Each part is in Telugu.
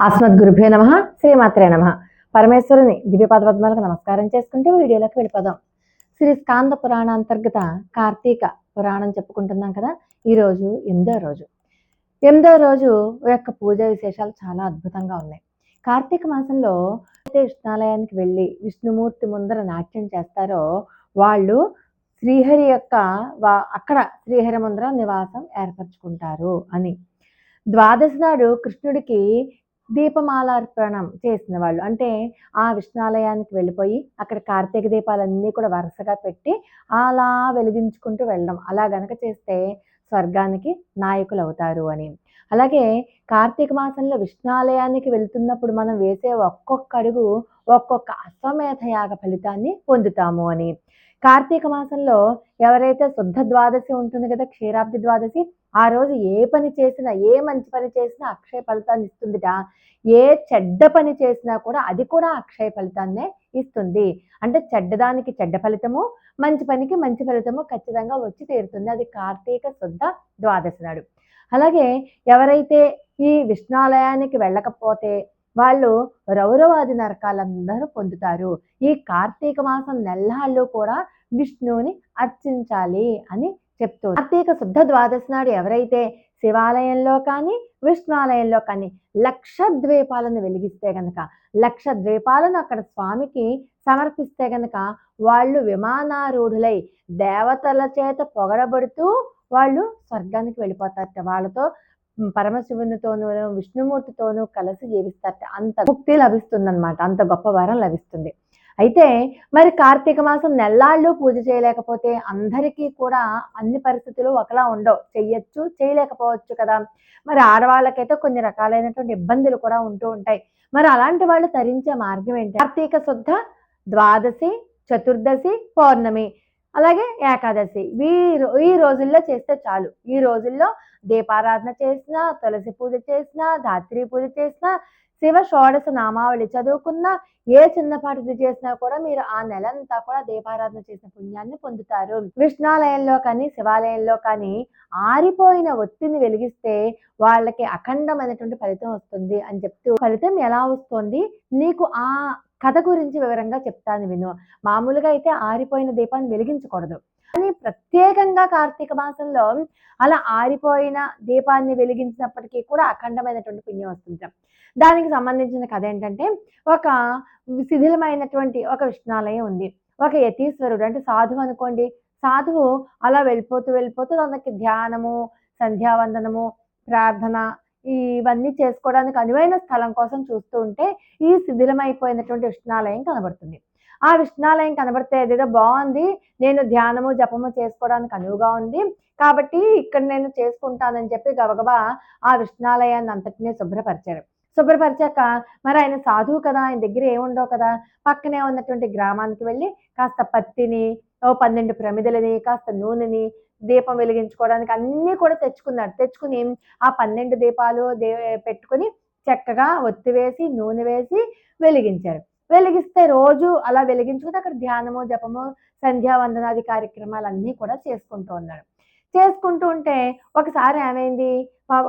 అస్మద్గురుభ్యో నమ శ్రీమాత్రే నమ. పరమేశ్వరుని దివ్యపాద పద్మాలకు నమస్కారం చేసుకుంటే వీడియోలోకి వెళ్ళిపోదాం. శ్రీ స్కాంద పురాణ అంతర్గత కార్తీక పురాణం చెప్పుకుంటున్నాం కదా ఈరోజు ఎనిమిదో రోజు. ఎనిమిదో రోజు యొక్క పూజ విశేషాలు చాలా అద్భుతంగా ఉన్నాయి. కార్తీక మాసంలో అయితే విష్ణాలయానికి వెళ్ళి విష్ణుమూర్తి ముందర నాట్యం చేస్తారో వాళ్ళు శ్రీహరి యొక్క వా- అక్కడ శ్రీహరి ముందర నివాసం ఏర్పరచుకుంటారు అని. ద్వాదశి నాడు కృష్ణుడికి దీపమాలార్పణం చేసిన వాళ్ళు అంటే ఆ విష్ణాలయానికి వెళ్ళిపోయి అక్కడ కార్తీక దీపాలన్నీ కూడా వరుసగా పెట్టి అలా వెలిగించుకుంటూ వెళ్ళడం. అలా గనక చేస్తే స్వర్గానికి నాయకులు అవుతారు అని. అలాగే కార్తీక మాసంలో విష్ణాలయానికి వెళ్తున్నప్పుడు మనం వేసే ఒక్కొక్క అడుగు ఒక్కొక్క అశ్వమేధ యాగ ఫలితాన్ని పొందుతాము అని. కార్తీక మాసంలో ఎవరైతే శుద్ధ ద్వాదశి ఉంటుంది కదా క్షీరాబ్ది ద్వాదశి ఆ రోజు ఏ పని చేసినా ఏ మంచి పని చేసినా అక్షయ ఫలితాన్ని ఇస్తుందిట. ఏ చెడ్డ పని చేసినా కూడా అది కూడా అక్షయ ఫలితాన్నే ఇస్తుంది. అంటే చెడ్డదానికి చెడ్డ ఫలితము మంచి పనికి మంచి ఫలితము ఖచ్చితంగా వచ్చి తీరుతుంది. అది కార్తీక శుద్ధ ద్వాదశి నాడు. అలాగే ఎవరైతే ఈ విష్ణాలయానికి వెళ్ళకపోతే వాళ్ళు రౌరవాది నరకాలందరూ పొందుతారు. ఈ కార్తీక మాసం నెల్లాళ్ళు కూడా విష్ణువుని అర్చించాలి అని చెప్తూ కార్తీక శుద్ధ ద్వాదశి నాడు ఎవరైతే శివాలయంలో కానీ విష్ణువాలయంలో కానీ లక్ష ద్వీపాలను వెలిగిస్తే గనక లక్ష ద్వీపాలను అక్కడ స్వామికి సమర్పిస్తే గనక వాళ్ళు విమానారూఢులై దేవతల చేత పొగడబడుతూ వాళ్ళు స్వర్గానికి వెళ్ళిపోతారట. వాళ్ళతో పరమశివునితోనూ విష్ణుమూర్తితోనూ కలిసి జీవిస్తారట. అంత ముక్తి లభిస్తుందన్నమాట. అంత గొప్ప వరం లభిస్తుంది. అయితే మరి కార్తీక మాసం నెల్లాళ్ళు పూజ చేయలేకపోతే అందరికీ కూడా అన్ని పరిస్థితులు ఒకలా ఉండవు. చెయ్యొచ్చు చేయలేకపోవచ్చు కదా. మరి ఆడవాళ్ళకైతే కొన్ని రకాలైనటువంటి ఇబ్బందులు కూడా ఉంటూ ఉంటాయి. మరి అలాంటి వాళ్ళు తరించే మార్గం ఏంటి? కార్తీక శుద్ధ ద్వాదశి చతుర్దశి పౌర్ణమి అలాగే ఏకాదశి. ఈ ఈ రోజుల్లో చేస్తే చాలు. ఈ రోజుల్లో దీపారాధన చేసినా తులసి పూజ చేసినా ధాత్రి పూజ చేసినా శివ షోడశ నామావళి చదువుకున్నా ఏ చిన్నపాటిది చేసినా కూడా మీరు ఆ నెలంతా కూడా దీపారాధన చేసిన పుణ్యాన్ని పొందుతారు. విష్ణాలయంలో కానీ శివాలయంలో కానీ ఆరిపోయిన ఒత్తిని వెలిగిస్తే వాళ్ళకి అఖండమైనటువంటి ఫలితం వస్తుంది అని చెప్తూ ఫలితం ఎలా వస్తుంది నీకు ఆ కథ గురించి వివరంగా చెప్తాను విను. మామూలుగా అయితే ఆరిపోయిన దీపాన్ని వెలిగించకూడదు. కానీ ప్రత్యేకంగా కార్తీక మాసంలో అలా ఆరిపోయిన దీపాన్ని వెలిగించినప్పటికీ కూడా అఖండమైనటువంటి పుణ్యం వస్తుంది. దానికి సంబంధించిన కథ ఏంటంటే ఒక శిథిలమైనటువంటి ఒక విష్ణాలయం ఉంది. ఒక యతీశ్వరుడు అంటే సాధువు అనుకోండి. సాధువు అలా వెళ్ళిపోతూ వెళ్ళిపోతూ తనకి ధ్యానము సంధ్యావందనము ప్రార్థన ఇవన్నీ చేసుకోవడానికి అనువైన స్థలం కోసం చూస్తూ ఉంటే ఈ శిథిలమైపోయినటువంటి విష్ణాలయం కనబడుతుంది. ఆ విష్ణాలయం కనబడితే ఏదేదో బాగుంది నేను ధ్యానము జపము చేసుకోవడానికి అనువుగా ఉంది. కాబట్టి ఇక్కడ నేను చేసుకుంటానని చెప్పి గబగబా ఆ విష్ణాలయాన్ని అంతటినీ శుభ్రపరిచారు. శుభ్రపరిచాక మరి ఆయన సాధువు కదా ఆయన దగ్గర ఏముండవు కదా పక్కనే ఉన్నటువంటి గ్రామానికి వెళ్ళి కాస్త పత్తిని ఓ పన్నెండు ప్రమిదలని కాస్త నూనెని దీపం వెలిగించుకోవడానికి అన్నీ కూడా తెచ్చుకున్నాడు. తెచ్చుకుని ఆ పన్నెండు దీపాలు దే పెట్టుకుని చక్కగా ఒత్తి వేసి నూనె వేసి వెలిగించారు. వెలిగిస్తే రోజు అలా వెలిగించుకుంటే అక్కడ ధ్యానము జపము సంధ్యావందనాది కార్యక్రమాలన్నీ కూడా చేసుకుంటూ ఉన్నాడు. చేసుకుంటూ ఉంటే ఒకసారి ఏమైంది?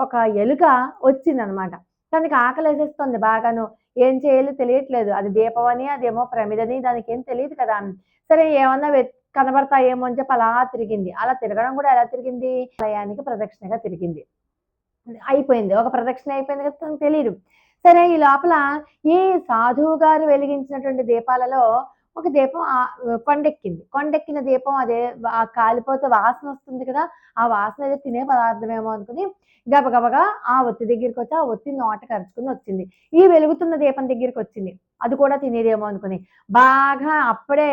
ఒక ఎలుక వచ్చిందనమాట. తనకి ఆకలి వేసేస్తుంది బాగాను. ఏం చేయాలో తెలియట్లేదు. అది దీపం అని అదేమో ప్రమిదని దానికి ఏం తెలియదు కదా. సరే ఏమన్నా కనబడతాయేమో అని చెప్పి అలా తిరిగింది. అలా తిరగడం కూడా ఎలా తిరిగింది? ఆలయానికి ప్రదక్షిణగా తిరిగింది. అయిపోయింది. ఒక ప్రదక్షిణ అయిపోయింది కదా తనకు తెలియదు సరే ఈ లోపల ఈ సాధువు గారు వెలిగించినటువంటి దీపాలలో ఒక దీపం కొండెక్కింది. కొండెక్కిన దీపం అదే ఆ కాలిపోతే వాసన వస్తుంది కదా ఆ వాసన ఏదో తినే పదార్థమేమో అనుకుని గబగబగా ఆ ఒత్తి దగ్గరికి వచ్చి ఆ ఒత్తి నోట కరుచుకుని వచ్చింది. ఈ వెలుగుతున్న దీపం దగ్గరికి వచ్చింది. అది కూడా తినేదేమో అనుకుని బాగా అప్పుడే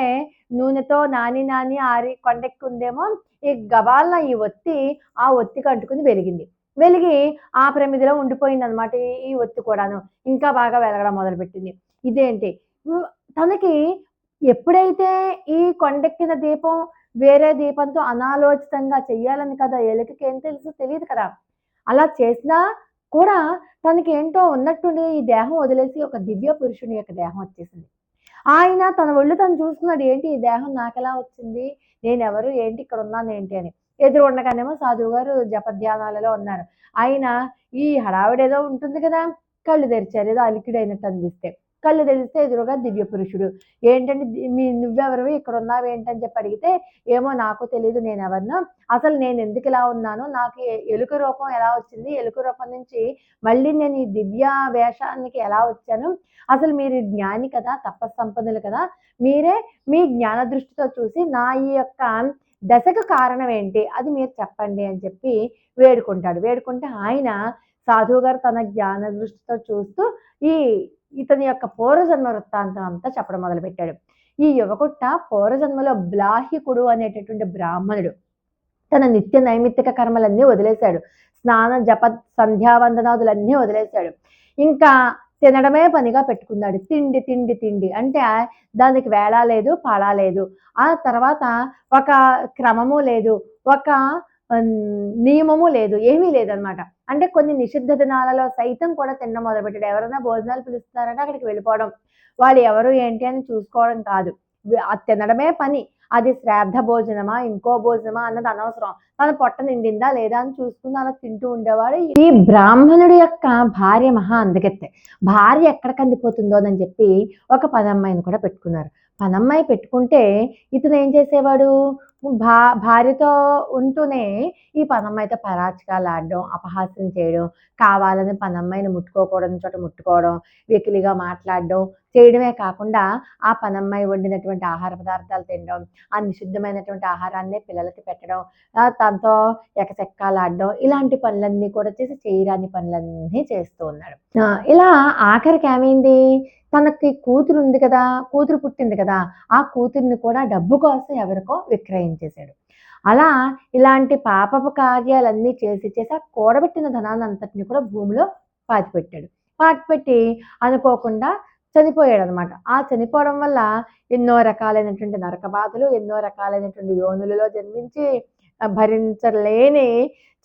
నూనెతో నాని నాని ఆరి కొండెక్కుందేమో ఈ గబాల ఈ ఒత్తి ఆ ఒత్తికి అంటుకుని వెలిగింది. వెలిగి ఆ ప్రమిదిలో ఉండిపోయింది అనమాట ఈ ఒత్తి కూడాను. ఇంకా బాగా వెలగడం మొదలుపెట్టింది. ఇదేంటి? తనకి ఎప్పుడైతే ఈ కొండెక్కిన దీపం వేరే దీపంతో అనాలోచితంగా చెయ్యాలని కదా ఎలుకకి ఏం తెలుసు తెలియదు కదా. అలా చేసినా కూడా తనకి ఏంటో ఉన్నట్టుండి ఈ దేహం వదిలేసి ఒక దివ్య పురుషుని యొక్క దేహం వచ్చేసింది. ఆయన తన ఒళ్ళు తను చూసుకున్నాడు ఏంటి ఈ దేహం నాకెలా వచ్చింది? నేను ఎవరు ఏంటి ఇక్కడ ఉన్నాను ఏంటి? అని. ఎదురు ఉండగానేమో సాధువు గారు జపధ్యానాలలో ఉన్నారు. ఆయన ఈ హడావిడి ఏదో ఉంటుంది కదా కళ్ళు తెరిచారు ఏదో అలికిడైనట్టు అనిపిస్తే. కళ్ళు తెలిస్తే ఎదురుగా దివ్య పురుషుడు ఏంటంటే మీ నువ్వెవరు ఇక్కడ ఉన్నావు ఏంటని చెప్పి అడిగితే ఏమో నాకు తెలియదు నేను ఎవరినో అసలు నేను ఎందుకు ఇలా ఉన్నాను నాకు ఎలుక రూపం ఎలా వచ్చింది? ఎలుక రూపం నుంచి మళ్ళీ నేను ఈ దివ్య వేషానికి ఎలా వచ్చాను? అసలు మీరు జ్ఞాని కదా తపస్సంపన్నులు కదా మీరే మీ జ్ఞాన దృష్టితో చూసి నా ఈ యొక్క దశకు కారణం ఏంటి? అది మీరు చెప్పండి అని చెప్పి వేడుకుంటాడు. వేడుకుంటే ఆయన సాధువు గారు తన జ్ఞాన దృష్టితో చూస్తూ ఈ ఇతని యొక్క పూర్వజన్మ వృత్తాంతం అంతా చెప్పడం మొదలుపెట్టాడు. ఈ యువకుట్ట పూర్వజన్మలో బ్లాహికుడు అనేటటువంటి బ్రాహ్మణుడు. తన నిత్య నైమిత్తిక కర్మలన్నీ వదిలేశాడు. స్నాన జప సంధ్యావందనాదులన్నీ వదిలేశాడు. ఇంకా తినడమే పనిగా పెట్టుకున్నాడు. తిండి తిండి తిండి. అంటే దానికి వేళ లేదు పాడా లేదు. ఆ తర్వాత ఒక క్రమము లేదు ఒక నియమము లేదు ఏమీ లేదనమాట అంటే కొన్ని నిషిద్ధ దినాలలో సైతం కూడా తినడం మొదలుపెట్టాడు. ఎవరైనా భోజనాలు పిలుస్తున్నారంటే అక్కడికి వెళ్ళిపోవడం. వాళ్ళు ఎవరు ఏంటి అని చూసుకోవడం కాదు. తినడమే పని. అది శ్రాద్ధ భోజనమా ఇంకో భోజనమా అన్నది అనవసరం. తన పొట్ట నిండిందా లేదా అని చూసుకుని అలా తింటూ ఉండేవాడు. ఈ బ్రాహ్మణుడి యొక్క భార్య మహా అందగెత్తే. భార్య ఎక్కడ కందిపోతుందో అని చెప్పి ఒక పదమ్మాయిని కూడా పెట్టుకున్నారు. పనమ్మాయి పెట్టుకుంటే ఇతను ఏం చేసేవాడు? భా భార్యతో ఉంటూనే ఈ పనమ్మాయితో పరాచకాలు ఆడడం అపహాస్యం చేయడం కావాలని పనమ్మాయిని ముట్టుకోకూడని చోట ముట్టుకోవడం వెకిలిగా మాట్లాడడం చేయడమే కాకుండా ఆ పనమ్మాయి వండినటువంటి ఆహార పదార్థాలు తినడం ఆ నిషిద్ధమైనటువంటి ఆహారాన్ని పిల్లలకి పెట్టడం ఆ తనతో ఎకచెక్కాలు ఆడడం ఇలాంటి పనులన్నీ కూడా చేసి చేయరాని పనులన్నీ చేస్తూ ఉన్నాడు. ఇలా ఆఖరికి ఏమైంది? తనకి కూతురు ఉంది కదా కూతురు పుట్టింది కదా ఆ కూతుర్ని కూడా డబ్బు కోసం ఎవరికో చేశాడు. అలా ఇలాంటి పాపపు కార్యాలన్నీ చేసి చేసి ఆ కూడబెట్టిన ధనాన్ని అంతటిని కూడా భూమిలో పాతిపెట్టాడు. పాతిపెట్టి అనుకోకుండా చనిపోయాడు అనమాట ఆ చనిపోవడం వల్ల ఎన్నో రకాలైనటువంటి నరక బాధలు ఎన్నో రకాలైనటువంటి యోనులలో జన్మించి భరించలేని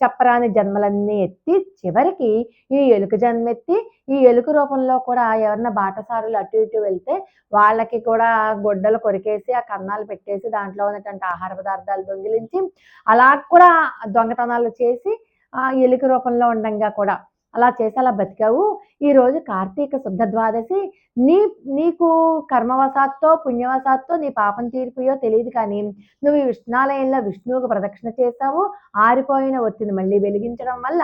చెప్పరాని జన్మలన్నీ ఎత్తి చివరికి ఈ ఎలుక జన్మెత్తి ఈ ఎలుక రూపంలో కూడా ఎవరన్నా బాటసారులు అటు ఇటు వెళ్తే వాళ్ళకి కూడా గొడ్డలు కొరికేసి ఆ కన్నాలు పెట్టేసి దాంట్లో ఉన్నటువంటి ఆహార పదార్థాలు దొంగిలించి అలా కూడా దొంగతనాలు చేసి ఆ ఎలుక రూపంలో ఉండంగా కూడా అలా చేసి అలా బతికావు. ఈ రోజు కార్తీక శుద్ధ ద్వాదశి. నీ నీకు కర్మవశాత్తో పుణ్యవశాత్తో నీ పాపం తీరిపోయో తెలియదు కానీ నువ్వు ఈ విష్ణాలయంలో విష్ణువుకు ప్రదక్షిణ చేశావు. ఆరిపోయిన ఒత్తిని మళ్ళీ వెలిగించడం వల్ల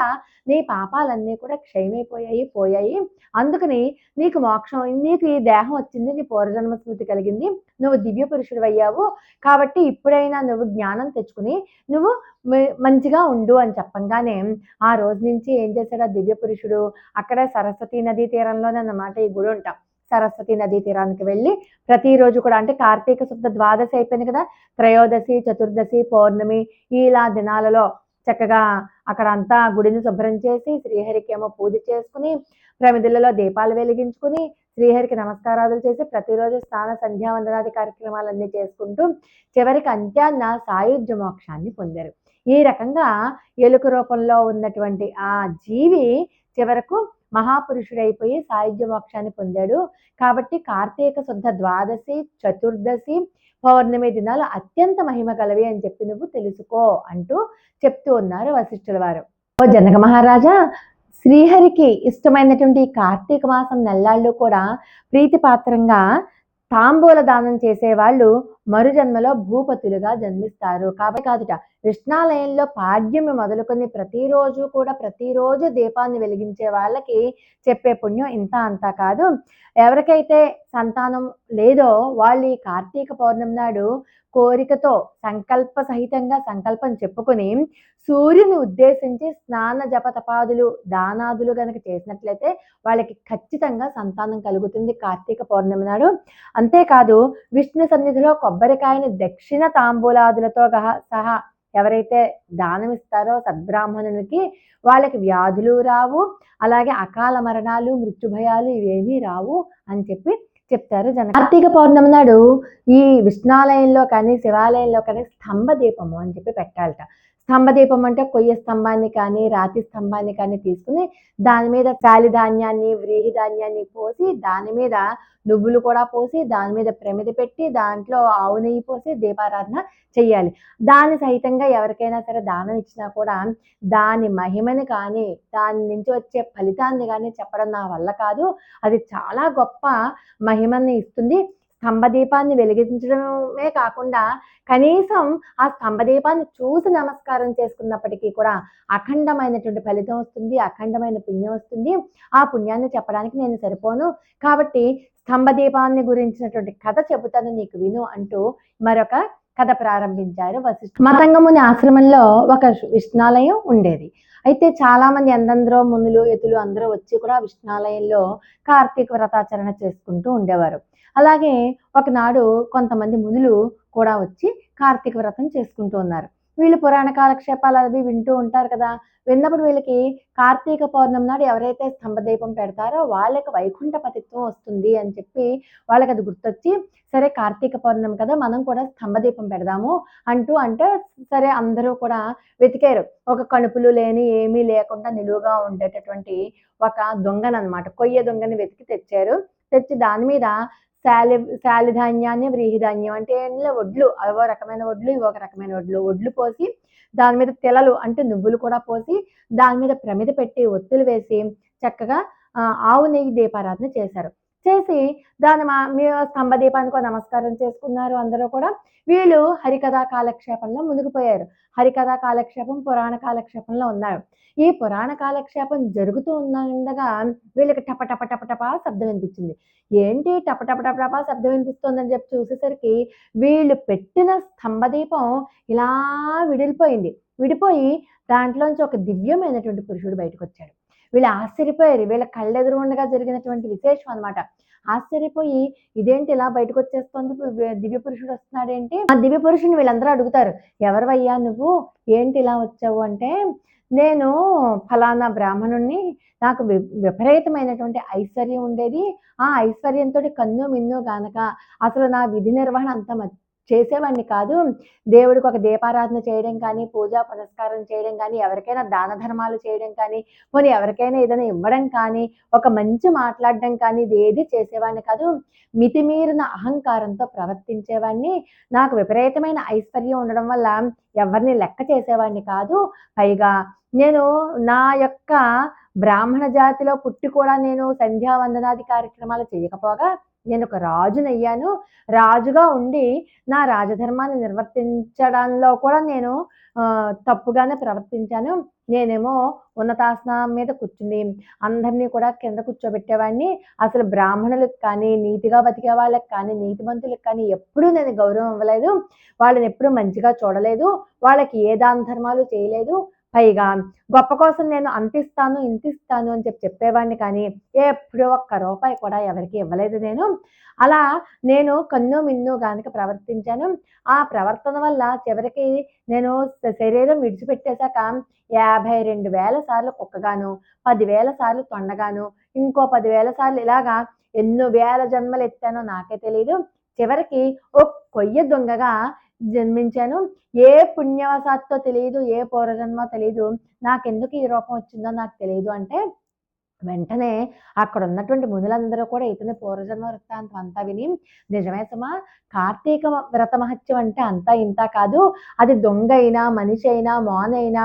నీ పాపాలన్నీ కూడా క్షయమైపోయాయి పోయాయి. అందుకని నీకు మోక్షం నీకు ఈ దేహం వచ్చింది నీ పూర్వజన్మ స్మృతి కలిగింది. నువ్వు దివ్య పురుషుడు అయ్యావు కాబట్టి ఇప్పుడైనా నువ్వు జ్ఞానం తెచ్చుకుని నువ్వు మంచిగా ఉండు అని చెప్పంగానే ఆ రోజు నుంచి ఏం చేశాడు ఆ దివ్య పురుషుడు? అక్కడ సరస్వతి నదీ తీరంలోనే అన్నమాట ఈ గుడి ఉంటాం. సరస్వతి నదీ తీరానికి వెళ్ళి ప్రతిరోజు కూడా అంటే కార్తీక శుద్ధ ద్వాదశి అయిపోయింది కదా త్రయోదశి చతుర్దశి పౌర్ణమి ఇలా దినాలలో చక్కగా అక్కడ అంతా గుడిని శుభ్రం చేసి శ్రీహరికి ఏమో పూజ చేసుకుని ప్రమిదలలో దీపాలు వెలిగించుకుని శ్రీహరికి నమస్కారాలు చేసి ప్రతిరోజు స్నాన సంధ్యావందనాది కార్యక్రమాలన్నీ చేసుకుంటూ చివరికి అంత్యాన్న సాయుధ్య మోక్షాన్ని పొందారు. ఈ రకంగా ఎలుక రూపంలో ఉన్నటువంటి ఆ జీవి చివరకు మహాపురుషుడైపోయి సాయుధ్య మోక్షాన్ని పొందాడు. కాబట్టి కార్తీక శుద్ధ ద్వాదశి చతుర్దశి పౌర్ణమి దినాలు అత్యంత మహిమ గలవి అని చెప్పి నువ్వు తెలుసుకో అంటూ చెప్తూ ఉన్నారు వశిష్ఠుల వారు. ఓ జనక మహారాజా శ్రీహరికి ఇష్టమైనటువంటి కార్తీక మాసం నెల్లాళ్ళు కూడా ప్రీతిపాత్రంగా తాంబూల దానం చేసేవాళ్ళు మరుజన్మలో భూపతులుగా జన్మిస్తారు. కాబట్టి కాదుట కృష్ణాలయంలో పాడ్యమి మొదలుకొని ప్రతిరోజు కూడా ప్రతిరోజు దీపాన్ని వెలిగించే వాళ్ళకి చెప్పే పుణ్యం ఇంత అంతా కాదు. ఎవరికైతే సంతానం లేదో వాళ్ళు ఈ కార్తీక పౌర్ణమి నాడు కోరికతో సంకల్ప సహితంగా సంకల్పం చెప్పుకొని సూర్యుని ఉద్దేశించి స్నాన జప తపాదులు దానాదులు గనక చేసినట్లయితే వాళ్ళకి ఖచ్చితంగా సంతానం కలుగుతుంది కార్తీక పౌర్ణమి నాడు. అంతేకాదు విష్ణు సన్నిధిలో కొబ్బరికాయని దక్షిణ తాంబూలాదులతో సహా ఎవరైతే దానం ఇస్తారో సద్బ్రాహ్మణునికి వాళ్ళకి వ్యాధులు రావు అలాగే అకాల మరణాలు మృత్యుభయాలు ఇవేమీ రావు అని చెప్పి చెప్తారు జన కార్తీక పౌర్ణమి నాడు ఈ విష్ణాలయంలో కానీ శివాలయంలో కానీ స్తంభ దీపము అని చెప్పి పెట్టాలట. స్తంభదీపం అంటే కొయ్య స్తంభాన్ని కానీ రాతి స్తంభాన్ని కానీ తీసుకుని దాని మీద చాలి ధాన్యాన్ని వ్రీహి ధాన్యాన్ని పోసి దాని మీద నువ్వులు కూడా పోసి దాని మీద ప్రమిద పెట్టి దాంట్లో ఆవు నెయ్యి పోసి దీపారాధన చెయ్యాలి. దాని సహితంగా ఎవరికైనా సరే దానం ఇచ్చినా కూడా దాని మహిమని కానీ దాని నుంచి వచ్చే ఫలితాన్ని కానీ చెప్పడం నా వల్ల కాదు. అది చాలా గొప్ప మహిమని ఇస్తుంది. స్తంభదీపాన్ని వెలిగించడమే కాకుండా కనీసం ఆ స్తంభదీపాన్ని చూసి నమస్కారం చేసుకున్నప్పటికీ కూడా అఖండమైనటువంటి ఫలితం వస్తుంది అఖండమైన పుణ్యం వస్తుంది. ఆ పుణ్యాన్ని చెప్పడానికి నేను సరిపోను. కాబట్టి స్తంభదీపాన్ని గురించినటువంటి కథ చెబుతాను నీకు విను అంటూ మరొక కథ ప్రారంభించారు వశిష్ఠ. మతంగముని ఆశ్రమంలో ఒక విష్ణాలయం ఉండేది. అయితే చాలా మంది ఎందరో మునులు ఎతులు అందరూ వచ్చి కూడా విష్ణాలయంలో కార్తీక వ్రతాచరణ చేసుకుంటూ ఉండేవారు. అలాగే ఒకనాడు కొంతమంది మునులు కూడా వచ్చి కార్తీక వ్రతం చేసుకుంటూ ఉన్నారు. వీళ్ళు పురాణ కాలక్షేపాలు అవి వింటూ ఉంటారు కదా. విన్నప్పుడు వీళ్ళకి కార్తీక పౌర్ణమి నాడు ఎవరైతే స్తంభదీపం పెడతారో వాళ్ళకి వైకుంఠ పతిత్వం వస్తుంది అని చెప్పి వాళ్ళకి అది గుర్తొచ్చి సరే కార్తీక పౌర్ణమి కదా మనం కూడా స్తంభదీపం పెడదాము అంటూ అంటే సరే అందరూ కూడా వెతికారు. ఒక కణుపులు లేని ఏమీ లేకుండా నిలువుగా ఉండేటటువంటి ఒక దొంగనమాట కొయ్య దొంగని వెతికి తెచ్చారు. తెచ్చి దాని మీద శాలి శాలి ధాన్యాన్ని వ్రీహి ధాన్యం అంటే ఇందులో వడ్లు అవో రకమైన వడ్లు ఇవో ఒక రకమైన వడ్లు వడ్లు పోసి దాని మీద తెలలు అంటే నువ్వులు కూడా పోసి దాని మీద ప్రమిద పెట్టి ఒత్తులు వేసి చక్కగా ఆవు నెయ్యి దీపారాధన చేశారు. చేసి దాని మా మీ స్తంభ దీపానికి నమస్కారం చేసుకున్నారు అందరూ కూడా. వీళ్ళు హరికథా కాలక్షేపంలో మునిగిపోయారు హరికథా కాలక్షేపం పురాణ కాలక్షేపంలో ఉన్నారు. ఈ పురాణ కాలక్షేపం జరుగుతూ ఉండగా వీళ్ళకి టప టప టప టప శబ్దం వినిపించింది. ఏంటి టప టప టప టప శబ్దం వినిపిస్తుందని చెప్పి చూసేసరికి వీళ్ళు పెట్టిన స్తంభదీపం ఇలా విడిలిపోయింది విడిపోయి దాంట్లోంచి ఒక దివ్యమైనటువంటి పురుషుడు బయటకు వచ్చాడు వీళ్ళు ఆశ్చర్యపోయారు. వీళ్ళ కళ్ళెదురుగుండగా జరిగినటువంటి విశేషం అనమాట ఆశ్చర్యపోయి ఇదేంటి ఇలా బయటకు వచ్చేస్తుంది దివ్య పురుషుడు వస్తున్నాడేంటి? ఆ దివ్య పురుషుని వీళ్ళందరూ అడుగుతారు. ఎవరివయ్యా నువ్వు? ఏంటి ఇలా వచ్చావు అంటే నేను ఫలానా బ్రాహ్మణుణ్ణి నాకు విపరీతమైనటువంటి ఐశ్వర్యం ఉండేది. ఆ ఐశ్వర్యంతో కన్ను మిన్ను గానక అసలు నా విధి నిర్వహణ అంత చేసేవాడిని కాదు. దేవుడికి ఒక దీపారాధన చేయడం కానీ పూజా పునస్కారం చేయడం కానీ ఎవరికైనా దాన ధర్మాలు చేయడం కానీ పోనీ ఎవరికైనా ఏదైనా ఇవ్వడం కానీ ఒక మంచి మాట్లాడడం కానీ ఇది ఏది చేసేవాడిని కాదు. మితిమీరిన అహంకారంతో ప్రవర్తించేవాడిని. నాకు విపరీతమైన ఐశ్వర్యం ఉండడం వల్ల ఎవరిని లెక్క చేసేవాడిని కాదు. పైగా నేను నా యొక్క బ్రాహ్మణ జాతిలో పుట్టి కూడా నేను సంధ్యావందనాది కార్యక్రమాలు చేయకపోగా నేను ఒక రాజునయ్యాను. రాజుగా ఉండి నా రాజధర్మాన్ని నిర్వర్తించడంలో కూడా నేను తప్పుగానే ప్రవర్తించాను. నేనేమో ఉన్నతాసనం మీద కూర్చుని అందరినీ కూడా కింద కూర్చోబెట్టేవాడిని. అసలు బ్రాహ్మణులకు కానీ నీతిగా బతికే వాళ్ళకి కానీ నీతిమంతులకు కానీ ఎప్పుడూ నేను గౌరవం ఇవ్వలేదు. వాళ్ళని ఎప్పుడూ మంచిగా చూడలేదు. వాళ్ళకి ఏ దాన ధర్మాలు చేయలేదు. పైగా గొప్ప కోసం నేను అంతిస్తాను ఇంతిస్తాను అని చెప్పి చెప్పేవాడిని కానీ ఎప్పుడు ఒక్క రూపాయి కూడా ఎవరికి ఇవ్వలేదు నేను. అలా నేను కన్ను మిన్ను గానుక ప్రవర్తించాను. ఆ ప్రవర్తన వల్ల చివరికి నేను శరీరం విడిచిపెట్టేశాక యాభై రెండు వేల సార్లు కుక్కగాను పదివేల సార్లు తొండగాను ఇంకో పదివేల సార్లు ఇలాగా ఎన్నో వేల జన్మలు ఎత్తానో నాకే తెలియదు చివరికి ఓ కొయ్య దొంగగా జన్మించాను. ఏ పుణ్యవశాత్తో తెలియదు ఏ పూర్వజన్మ తెలియదు నాకెందుకు ఈ రూపం వచ్చిందో నాకు తెలియదు అంటే వెంటనే అక్కడ ఉన్నటువంటి మునులందరూ కూడా ఇతని పూర్వజన్మ వృత్తాంతం అంతా విని నిజమే సుమా కార్తీక వ్రత మహత్యం అంటే అంతా ఇంత కాదు. అది దొంగ అయినా మనిషి అయినా మానైనా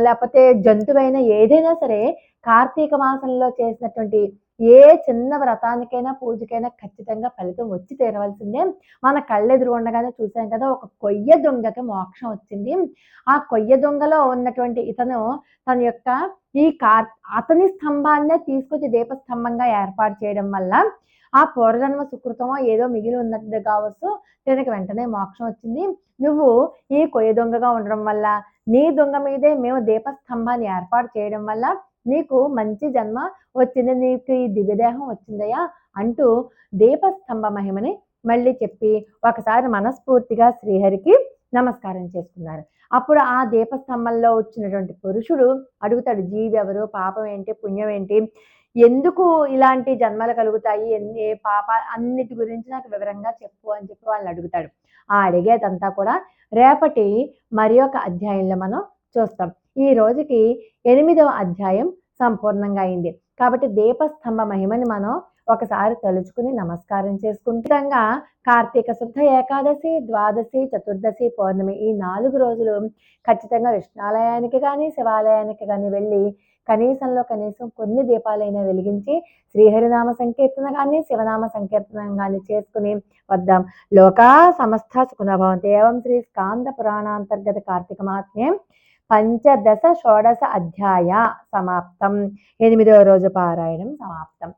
లేకపోతే జంతువైనా ఏదైనా సరే కార్తీక మాసంలో చేసినటువంటి ఏ చిన్న వ్రతానికైనా పూజకైనా ఖచ్చితంగా ఫలితం వచ్చి తీరవలసిందే. మన కళ్ళెదురు ఉండగానే చూసాం కదా ఒక కొయ్య దొంగకి మోక్షం వచ్చింది. ఆ కొయ్య దొంగలో ఉన్నటువంటి ఇతను తన యొక్క ఈ కార్ అతని స్తంభాన్నే తీసుకొచ్చి దీపస్తంభంగా ఏర్పాటు చేయడం వల్ల ఆ పూర్వజన్మ సుకృతమో ఏదో మిగిలి ఉన్నట్టు కావచ్చు దీనికి వెంటనే మోక్షం వచ్చింది. నువ్వు ఈ కొయ్య దొంగగా ఉండడం వల్ల నీ దొంగ మీదే మేము దీపస్తంభాన్ని ఏర్పాటు చేయడం వల్ల నీకు మంచి జన్మ వచ్చింది నీకు ఈ దివ్యదేహం వచ్చిందయ్యా అంటూ దీపస్తంభ మహిమని మళ్ళీ చెప్పి ఒకసారి మనస్ఫూర్తిగా శ్రీహరికి నమస్కారం చేసుకున్నారు. అప్పుడు ఆ దీపస్తంభంలో వచ్చినటువంటి పురుషుడు అడుగుతాడు జీవి ఎవరు పాపం ఏంటి? పుణ్యం ఏంటి? ఎందుకు ఇలాంటి జన్మలు కలుగుతాయి? ఎన్ని పాప అన్నిటి గురించి నాకు వివరంగా చెప్పు అని చెప్పి వాళ్ళని అడుగుతాడు. ఆ అడిగేదంతా కూడా రేపటి మరి ఒక అధ్యాయంలో మనం చూస్తాం. ఈ రోజుకి ఎనిమిదవ అధ్యాయం సంపూర్ణంగా అయింది. కాబట్టి దీపస్తంభ మహిమని మనం ఒకసారి తలుచుకుని నమస్కారం చేసుకుంటాంగా కార్తీక శుద్ధ ఏకాదశి ద్వాదశి చతుర్దశి పౌర్ణమి ఈ నాలుగు రోజులు ఖచ్చితంగా విష్ణాలయానికి కానీ శివాలయానికి కానీ వెళ్ళి కనీసంలో కనీసం కొన్ని దీపాలైనా వెలిగించి శ్రీహరినామ సంకీర్తన కానీ శివనామ సంకీర్తన కానీ చేసుకుని వద్దాం. లోకా సమస్త సుఖనభవంతి ఏవం శ్రీ స్కాంద పురాణాంతర్గత కార్తీక మహాత్మ్యం పంచదశ షోడశ అధ్యాయ సమాప్తం. ఎనిమిదవ రోజు పారాయణం సమాప్తం.